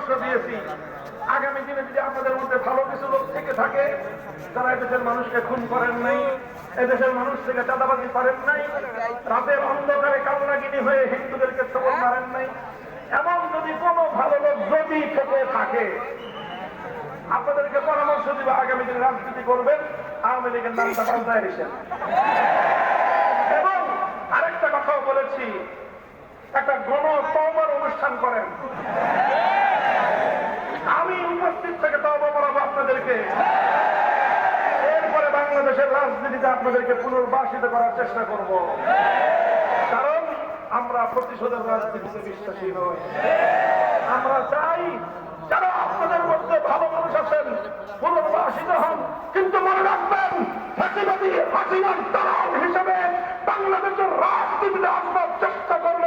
পরামর্শ দিয়েছি। আগামী দিনে যদি আপনাদের মধ্যে ভালো কিছু লোক থেকে থাকে, যারা এদেশের মানুষকে খুন করেন নাই, এদেশের মানুষ থেকে চাঁদাবাজি করেন নাই রাতের অন্ধকারে কালনাগিনী হয়ে হিন্দুদেরকে সবল মারেন নাই এমন যদি কোনো ভালো লোক যদি থেকে থাকে, আপনাদেরকে পরামর্শ দিব, আগামী দিনে রাজনীতি করবেন, আওয়ামী লীগের নামটা পাল্টায় দিচ্ছেন এবং আরেকটা কথাও বলেছি, একটা গণ অনুষ্ঠান করেন আমি উপস্থিত থেকে তওবা করাবো আপনাদেরকে এরপরে বাংলাদেশের রাজনীতিতে আপনাদেরকে পুনর্বাসিত করার চেষ্টা করব। কারণ আমরা প্রতিশোধের রাজনীতিতে বিশ্বাসী নই। আমরা চাই যারা আপনাদের মধ্যে ভালো মানুষ আছেন পুনর্বাসিত হন, কিন্তু মনে রাখবেন, ফাঁসিবাদী হাসিনার দালাল হিসেবে বাংলাদেশের রাজনীতিতে আসবার চেষ্টা করবেন